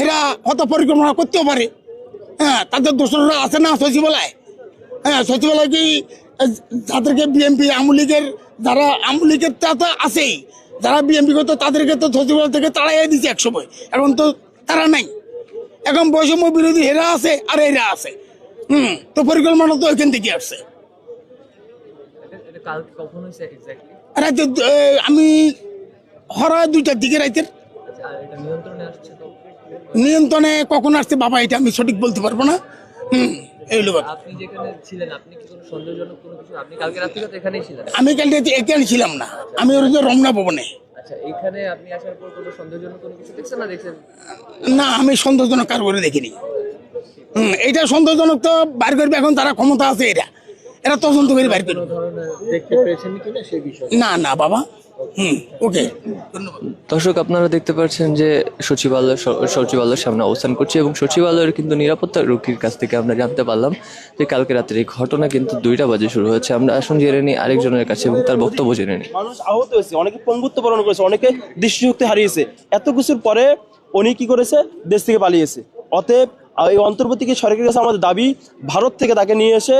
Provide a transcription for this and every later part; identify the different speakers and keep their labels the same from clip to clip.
Speaker 1: এরা হয়তো পরিকল্পনা করতেও পারে। হ্যাঁ তাদের দোষরা আছে না সচিবালয়? হ্যাঁ সচিবালয় কি যাদেরকে বিএমপি আমুলিগের যারা আমুলিগের তা তো আছেই। যারা বিএমপি করতো তাদেরকে তো সচিবালয় থেকে তাড়াই দিচ্ছে এক সময় এখন তো তারা নাই। এখন বৈষম্য বিরোধী এরা আছে আর এরা আছে। হুম তো পরিকল্পনা তো ওইখান থেকে আসছে। আমি হরা দুইটার দিকে রাইতের।
Speaker 2: আচ্ছা নিয়ন্ত্রণে
Speaker 1: কখন আসছে বাবা এটা আমি সঠিক বলতে পারব না। হুম আমি কাল এখানে ছিলাম না। আমি যে রমনা ভবনে।
Speaker 2: আচ্ছা না
Speaker 1: আমি সন্দেহজনক কার করে দেখিনি। হুম এইটা সন্দেহজনক তো বার করবে এখন তারা ক্ষমতা আছে এরা এরা তদন্ত করে বাইর করবে। না না বাবা। হুম ওকে। ধন্যবাদ।
Speaker 3: দর্শক আপনারা দেখতে পাচ্ছেন যে সচিবালয় সচিবালয়ের সামনে অবস্থান করছে এবং সচিবালয়ের কিন্তু নিরাপত্তা রক্ষীর কাছ থেকে আমরা জানতে পারলাম যে কালকে রাত্রে এই ঘটনা কিন্তু দুইটা বাজে শুরু হয়েছে। আমরা আসুন জেনে নিই আরেকজনের কাছে এবং তার বক্তব্য জেনে নিই।
Speaker 4: মানুষ আহত হয়েছে অনেকে পঙ্গুত্ব বরণ করেছে অনেকে দৃষ্টিশক্তি হারিয়েছে। এত কিছুর পরে উনি কি করেছে? দেশ থেকে পালিয়েছে। অতএব এই অন্তর্বর্তীকে সরকারের কাছে আমাদের দাবি, ভারত থেকে তাকে নিয়ে এসে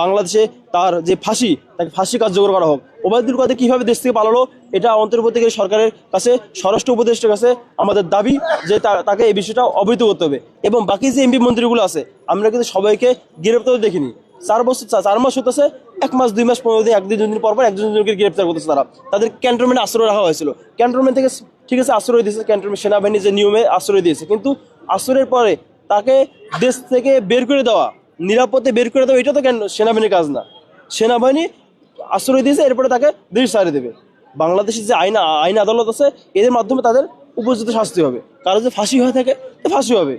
Speaker 4: বাংলাদেশে তার যে ফাঁসি, তাকে ফাঁসি কার্যকর করা হোক। ওবায়দুল কাদের কীভাবে দেশ থেকে পালালো, এটা অন্তর্বর্তীকে সরকারের কাছে, স্বরাষ্ট্র উপদেষ্টার কাছে আমাদের দাবি যে তাকে এই বিষয়টা অবহিত করতে হবে। এবং বাকি যে এমপি মন্ত্রীগুলো আছে, আমরা কিন্তু সবাইকে গ্রেপ্তার দেখিনি। চার বছর চার মাস হতেছে এক মাস, দুই মাস, পনেরো দিন একদিন দুদিন পর পর একজন দুজনকে গ্রেপ্তার করতেছে তারা। তাদের ক্যান্টনমেন্টে আশ্রয় রাখা হয়েছিল। ক্যান্টনমেন্ট থেকে ঠিক আছে, আশ্রয় দিয়েছে, ক্যান্টনমেন্ট সেনাবাহিনী যে নিয়মে আশ্রয় দিয়েছে। কিন্তু আশ্রয়ের পরে তাকে দেশ থেকে বের করে দেওয়া নিরাপদে বের করে দেওয়া, এটা তো কেন সেনাবাহিনীর কাজ না? সেনাবাহিনী আশ্রয় দিয়েছে, এরপরে তাকে দেশ ছাড়ে দেবে। বাংলাদেশের যে আইন আইন আদালত আছে, এদের মাধ্যমে তাদের উপযুক্ত শাস্তি হবে। কারও যে ফাঁসি হয়ে থাকে, তো ফাঁসি হবে।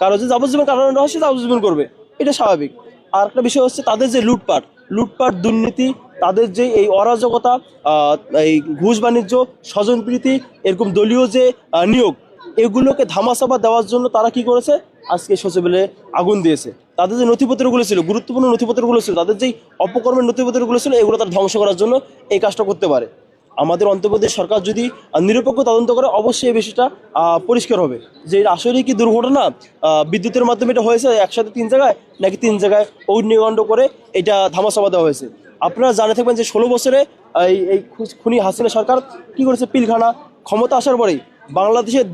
Speaker 4: কারও যে যাবজ্জীবন কারণ হয়, সে যাবজ্জীবন করবে। এটা স্বাভাবিক। আর একটা বিষয় হচ্ছে, তাদের যে লুটপাট লুটপাট, দুর্নীতি, তাদের যে এই অরাজকতা এই ঘুষ বাণিজ্য, স্বজনপ্রীতি, এরকম দলীয় যে নিয়োগ, এগুলোকে ধামাচাপা দেওয়ার জন্য তারা কি করেছে? আজকে সচিবালয়ে আগুন দিয়েছে। তাদের যে নথিপত্রগুলো ছিল, গুরুত্বপূর্ণ নথিপত্রগুলো ছিল, তাদের যেই অপকর্মের নথিপত্রগুলো ছিল, এগুলো তার ধ্বংস করার জন্য এই কাজটা করতে পারে। আমাদের অন্তর্প্রদেশ সরকার যদি নিরপেক্ষ তদন্ত করে, অবশ্যই এই বিষয়টা পরিষ্কার হবে। যে আসলে কি দুর্ঘটনা? বিদ্যুতের মাধ্যমে এটা হয়েছে একসাথে তিন জায়গায়, নাকি তিন জায়গায় অগ্নিকাণ্ড করে এটা ধামাচাপা দেওয়া হয়েছে? আপনারা জানে থাকবেন যে ষোলো বছরে এই এই খুনি হাসিনা সরকার কি করেছে? পিলখানা ক্ষমতা আসার পরেই বাংলাদেশের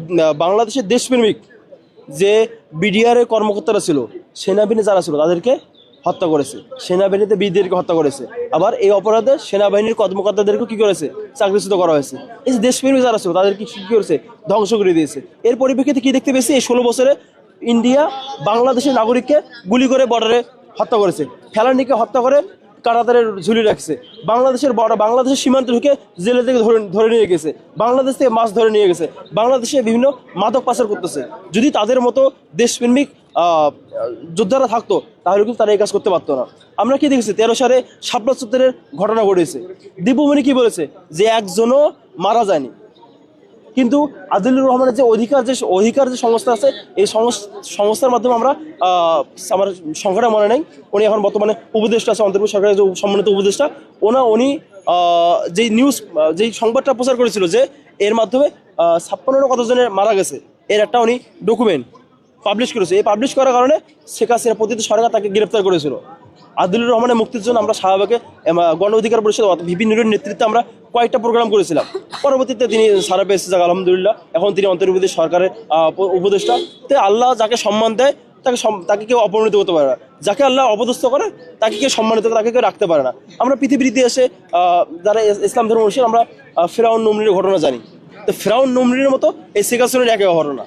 Speaker 4: বাংলাদেশের দেশপ্রেমিক যে বিডিআর এর কর্মকর্তারা ছিল, সেনাবাহিনী যারা ছিল তাদেরকে হত্যা করেছে। সেনাবাহিনীতে বিদেরকে হত্যা করেছে। আবার এই অপরাধে সেনাবাহিনীর কর্মকর্তাদেরকে কি করেছে? চাকরিচ্যুত করা হয়েছে। এই যে দেশপ্রেমী যারা ছিল তাদেরকে কি করেছে? ধ্বংস করে দিয়েছে। এর পরিপ্রেক্ষিতে কি দেখতে পেয়েছি? এই ষোলো বছরে ইন্ডিয়া বাংলাদেশের নাগরিককে গুলি করে বর্ডারে হত্যা করেছে। ফেলানিকে হত্যা করে কারাতারে ঝুলি রাখছে। বাংলাদেশের বড় বাংলাদেশের সীমান্ত ঢুকে জেলে থেকে ধরে ধরে নিয়ে গেছে। বাংলাদেশ থেকে মাছ ধরে নিয়ে গেছে। বাংলাদেশে বিভিন্ন মাদক পাচার করতেছে। যদি তাদের মতো দেশপ্রেমিক যোদ্ধারা থাকতো, তাহলে কিন্তু তারা এই কাজ করতে পারতো না। আমরা কি দেখেছি? তেরো সালে শাপলা চত্বরের ঘটনা ঘটেছে। দীপুমণি কি বলেছে? যে একজনও মারা যায়নি। কিন্তু আদিলুর রহমানের যে অধিকার যে অধিকার যে সংস্থা আছে, এই সংস- সংস্থার মাধ্যমে আমরা আমার সংখ্যাটা মনে নেই। উনি এখন বর্তমানে উপদেষ্টা আছে অন্তর্ভুক্ত সরকারের যে সম্মানিত উপদেষ্টা। ওনা, উনি যেই নিউজ যেই সংবাদটা প্রচার করেছিল যে এর মাধ্যমে ছাপ্পান্ন কতজনের মারা গেছে, এর একটা উনি ডকুমেন্ট পাবলিশ করেছে। এই পাবলিশ করার কারণে শেখ হাসিনা প্রতিটি সরকার তাকে গ্রেপ্তার করেছিল। আদিলুর রহমানের মুক্তির জন্য আমরা শাহবাগে গণ অধিকার পরিষদ ভিপি নেতৃত্বে আমরা কয়েকটা প্রোগ্রাম করেছিলাম। পরবর্তীতে তিনি সারা পেয়েছে যাক, আলহামদুলিল্লাহ। এখন তিনি অন্তর্বর্তী সরকারের উপদেষ্টা। তো আল্লাহ যাকে সম্মান দেয়, তাকে তাকে কেউ অপমানিত করতে পারে না। যাকে আল্লাহ অপদস্থ করে, তাকে কেউ সম্মানিত করে তাকে কেউ রাখতে পারে না। আমরা পৃথিবীতে এসে যারা ইসলাম ধর্ম আমরা ফেরাউন নমরির ঘটনা জানি। তো ফেরাউন নমরির মতো এই শেখ হাসিনার একে ঘটনা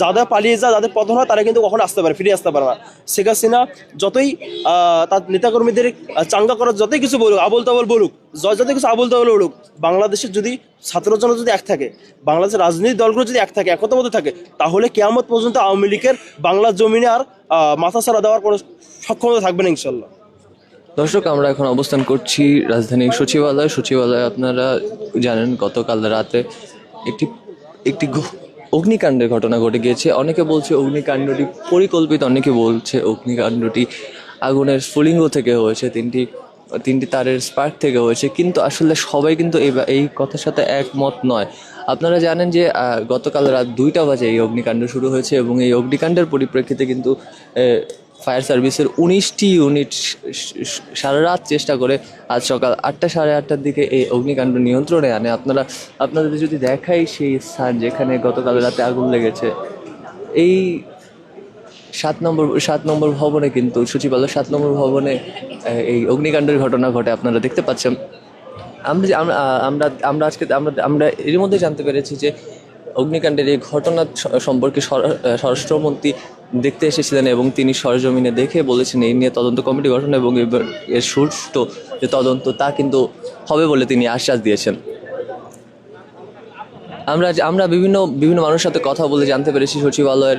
Speaker 4: যারা পালিয়ে যায়, যাদের পতন হয়, তারা কিন্তু কখনো আসতে পারে, ফিরে আসতে পারে না। শেখ হাসিনা যতই তার নেতাকর্মীদের চাঙ্গা করার যতই কিছু বলুক আবল তাবল বলুক য- যতই কিছু আবল তাবল বলুক, বাংলাদেশের যদি ছাত্র জন যদি এক থাকে, বাংলাদেশের রাজনৈতিক দলগুলো যদি এক থাকে, একতাবদ্ধ থাকে, তাহলে কেয়ামত পর্যন্ত আওয়ামী লীগের বাংলার জমিনে আর মাথা ছাড়া দেওয়ার কোনো সক্ষমতা থাকবে না ইনশাল্লাহ
Speaker 3: দর্শক, আমরা এখন অবস্থান করছি রাজধানীর সচিবালয়। সচিবালয়ে আপনারা জানেন, গতকাল রাতে একটি একটি অগ্নিকাণ্ডের ঘটনা ঘটে গিয়েছে। অনেকে বলছে অগ্নিকাণ্ডটি পরিকল্পিত, অনেকে বলছে অগ্নিকাণ্ডটি আগুনের স্ফুলিঙ্গ থেকে হয়েছে, তিনটি তিনটি তারের স্পার্ক থেকে হয়েছে। কিন্তু আসলে সবাই কিন্তু এই এই কথার সাথে একমত নয়। আপনারা জানেন যে গতকাল রাত দুইটা বাজে এই অগ্নিকাণ্ড শুরু হয়েছে এবং এই অগ্নিকাণ্ডের পরিপ্রেক্ষিতে কিন্তু ফায়ার সার্ভিসের উনিশটি ইউনিট সারা রাত চেষ্টা করে আজ সকাল আটটা সাড়ে আটটার দিকে এই অগ্নিকাণ্ড নিয়ন্ত্রণে আনে। আপনারা, আপনাদের যদি দেখাই সেই স্থান যেখানে গতকাল রাতে আগুন লেগেছে, এই সাত নম্বর সাত নম্বর ভবনে কিন্তু, সচিবালয় সাত নম্বর ভবনে এই অগ্নিকাণ্ডের ঘটনা ঘটে, আপনারা দেখতে পাচ্ছেন। আমরা আমরা আমরা আজকে, আমরা আমরা এর মধ্যে জানতে পেরেছি যে অগ্নিকাণ্ডের এই ঘটনা সম্পর্কে স্বরাষ্ট্রমন্ত্রী দেখতে এসেছিলেন এবং তিনি সরজমিনে দেখে বলেছেন, এই নিয়ে তদন্ত কমিটি গঠন এবং এর সুষ্ঠু যে তদন্ত তা কিন্তু হবে বলে তিনি আশ্বাস দিয়েছেন। আমরা আমরা বিভিন্ন বিভিন্ন মানুষের সাথে কথা বলে জানতে পেরেছি, সচিবালয়ের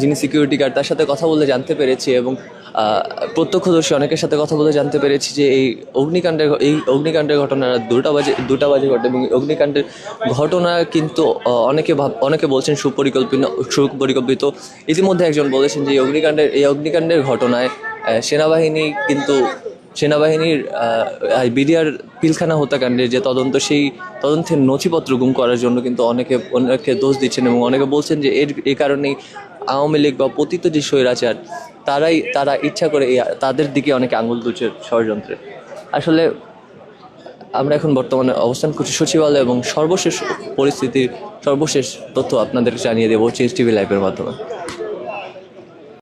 Speaker 3: যিনি সিকিউরিটি গার্ড তার সাথে কথা বলে জানতে পেরেছি এবং প্রত্যক্ষদর্শী অনেকের সাথে কথা বলে জানতে পেরেছি যে এই অগ্নিকাণ্ডের এই অগ্নিকাণ্ডের ঘটনা দুটা বাজে দুটা বাজে ঘটে এবং অগ্নিকাণ্ডের ঘটনা কিন্তু অনেকে ভাব অনেকে বলছেন সুপরিকল্পিত সুপরিকল্পিত। ইতিমধ্যে একজন বলেছেন যে এই অগ্নিকাণ্ডের এই অগ্নিকাণ্ডের ঘটনায় সেনাবাহিনী কিন্তু সেনাবাহিনীর বিডিআর পিলখানা হত্যাকাণ্ডের যে তদন্ত, সেই তদন্তের নথিপত্র গুম করার জন্য কিন্তু অনেকে অনেকে দোষ দিচ্ছেন এবং অনেকে বলছেন যে এর, এ কারণেই আওয়ামী লীগ বা পতিত যে স্বৈরাচার, তারাই, তারা ইচ্ছা করে তাদের দিকে অনেকে আঙুল তুলছে ষড়যন্ত্রে। আসলে আমরা এখন বর্তমানে অবস্থান করছি সচিবালয় এবং সর্বশেষ পরিস্থিতির সর্বশেষ তথ্য আপনাদের জানিয়ে দেবো চেঞ্জ টিভি লাইভের মাধ্যমে।